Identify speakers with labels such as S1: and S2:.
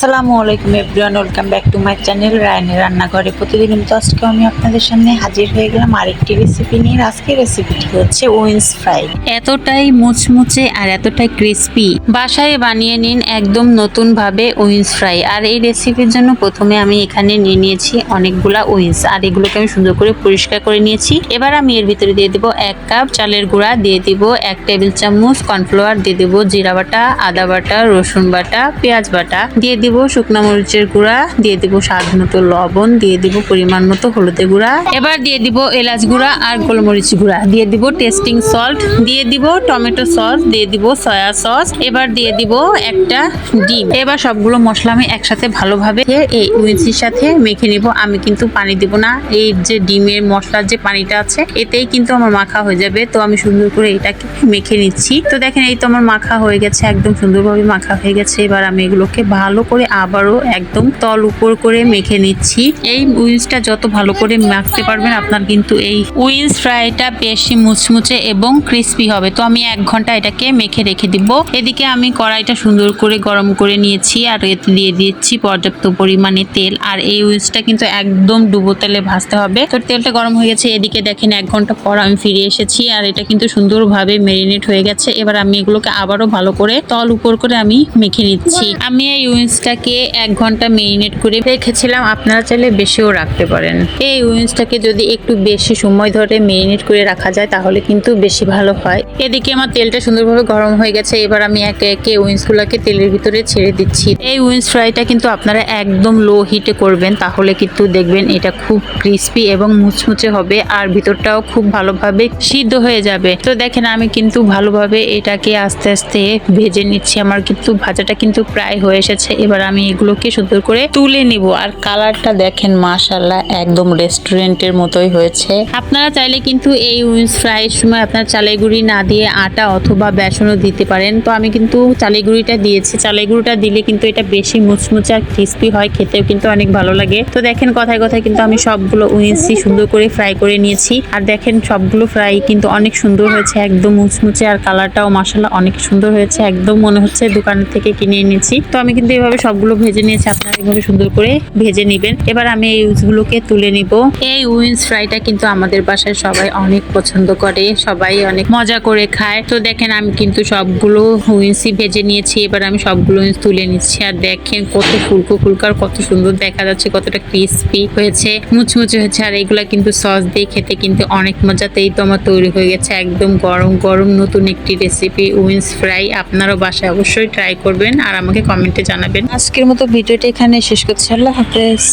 S1: আসসালামু আলাইকুম everyone, welcome back to my channel রায়নের রান্নাঘরে। প্রতিদিন তো আজকে আমি আপনাদের সামনে হাজির হয়ে গেলাম আরেকটি রেসিপি নিয়ে। আর আজকের রেসিপিটি হচ্ছে উইন্স ফ্রাই
S2: এতটাই মুচমুচে আর এতটাই ক্রিস্পি বাসায় বানিয়ে নিন একদম নতুনভাবে উইন্স ফ্রাই আর এই রেসিপির জন্য প্রথমে আমি এখানে নিয়ে নিয়েছি অনেকগুলা উইন্স আর এগুলোকে আমি সুন্দর করে পরিষ্কার করে নিয়েছি। এবার আমি এর ভিতরে দিয়ে দেবো এক কাপ চালের গুঁড়া, দিয়ে দিব এক টেবিল চামচ কর্নফ্লাওয়ার দিয়ে দেবো জিরা বাটা, আদা বাটা, রসুন বাটা, পেঁয়াজ বাটা, দিয়ে দিব শুকনা মরিচের গুঁড়া, দিয়ে দিব স্বাদ মতো লবণ, দিয়ে দিব পরিমাণ মতো হলুদের গুঁড়া। এবার দিয়ে দিব এলাচ গুঁড়া আর গোলমরিচ গুঁড়া। দিয়ে দিব টেস্টিং সল্ট দিয়ে দিব টমেটো সস, দিয়ে দিব সয়া সস এবার দিয়ে দিব একটা ডিম। এবার সবগুলো মশলা আমি একসাথে ভালোভাবে এই উইন্সির সাথে মেখে নিব। আমি কিন্তু পানি দিব না। এই যে ডিমের মশলার যে পানিটা আছে, এতেই কিন্তু আমার মাখা হয়ে যাবে। তো আমি সুন্দর করে এটাকে মেখে নিচ্ছি। তো দেখেন, এই তো আমার মাখা হয়ে গেছে, একদম সুন্দরভাবে মাখা হয়ে গেছে। এবার আমি এগুলোকে ভালো করে আবারও একদম তল উপর করে মেখে নিচ্ছি। এই উইন্সটা যত ভালো করে মাখতে পারবেন, আপনার কিন্তু এই উইন্স ফ্রাইটা বেশি মুচমুচে এবং ক্রিস্পি হবে। তো আমি এক ঘণ্টা এটাকে মেখে রেখে দিব। এদিকে আমি কড়াইটা সুন্দর করে গরম করে নিয়েছি আর এতে দিয়ে দিচ্ছি পর্যাপ্ত পরিমাণে তেল। আর এই উইন্সটা কিন্তু একদম ডুবো তেলে ভাজতে হবে। তো তেলটা গরম হয়ে গেছে। এদিকে দেখেন এক ঘণ্টা পর আমি ফিরে এসেছি আর এটা কিন্তু সুন্দরভাবে মেরিনেট হয়ে গেছে। এবার আমি এগুলোকে আবারও ভালো করে তল উপর করে আমি মেখে নিচ্ছি। আমি এই উইন্সটাকে এক ঘণ্টা মেরিনেট করে রেখেছিলাম, আপনারা চাইলে বেশিও রাখতে পারেন। এই উইন্সটাকে যদি একটু বেশি সময় ধরে মেরিনেট করে রাখা যায়, তাহলে কিন্তু বেশি ভালো হয়। এদিকে আমার তেলটা সুন্দরভাবে গরম হয়ে গেছে, এবার আমি একে একে উইন্সগুলোকে তেলের ভিতরে ছেড়ে দিচ্ছি। এই উইন্স ফ্রাইটা কিন্তু আপনারা একদম লো হিটে করবেন, তাহলে কিন্তু দেখবেন এটা খুব ক্রিস্পি এবং মুচমুচে হবে, আর ভিতরটাও খুব ভালোভাবে সিদ্ধ হয়ে যাবে। তো দেখেন, আমি কিন্তু ভালোভাবে এটাকে আস্তে আস্তে ভেজে নিচ্ছি, আমার কিন্তু ভাজাটা কিন্তু প্রায় হয়ে এসেছে। এবার আমি এগুলোকে সুন্দর করে তুলে নিব। আর কালারটা দেখেন মাশাল্লাহ একদম রেস্টুরেন্টের মতোই হয়েছে। আপনারা চাইলে কিন্তু এই উইন্স ফ্রাইয়ের সময় আপনার চালের গুঁড়ি না দিয়ে আটা অথবা বেসনও দিতে পারেন। তো আমি কিন্তু চালের গুঁড়িটা দিয়েছি। চালের গুঁড়িটা দিলে কিন্তু এটা বেশি মুচমুচে আর ক্রিস্পি হয়, খেতেও কিন্তু অনেক ভালো লাগে। তো দেখেন কথায় কথায় কিন্তু আমি সবগুলো উইন্সই সুন্দর করে ফ্রাই করে নিয়েছি। আর দেখেন সবগুলো ফ্রাই কিন্তু অনেক সুন্দর হয়েছে, একদম মুচমুচে। আর কালারটাও মাসাল্লাহ অনেক সুন্দর হয়েছে, একদম মনে হচ্ছে দোকানের থেকে কিনে এনেছি। তো আমি কিন্তু এভাবে সবগুলো ভেজে নিয়েছি, আপনারা এভাবে সুন্দর করে ভেজে নেবেন। এবার আমি এই উইন্সগুলোকে তুলে নিব। এই উইন্স ফ্রাইটা কিন্তু আমাদের বাসায় সবাই অনেক পছন্দ করে, সবাই অনেক মজা করে খায়। তো দেখেন, আমি কিন্তু সবগুলো উইন্সই ভেজে নিয়েছি, এবার আমি সবগুলো উইন্স তুলে নিচ্ছি। আর দেখেন কত ফুলকো ফুলকো আর কত সুন্দর দেখা যাচ্ছে, কতটা ক্রিস্পি হয়েছে, মুচমুচে হয়েছে। আর এগুলা কিন্তু সস দিয়ে খেতে কিন্তু অনেক মজাতেই তো আমার তৈরি হয়ে গেছে। একদম গরম গরম নতুন একটি রেসিপি উইন্স ফ্রাই। আপনারও বাসায় অবশ্যই ট্রাই করবেন আর আমাকে কমেন্টে জানাবেন।
S1: আজকের মতো ভিডিওটা এখানে শেষ করছি। আল্লাহ হাফেজ।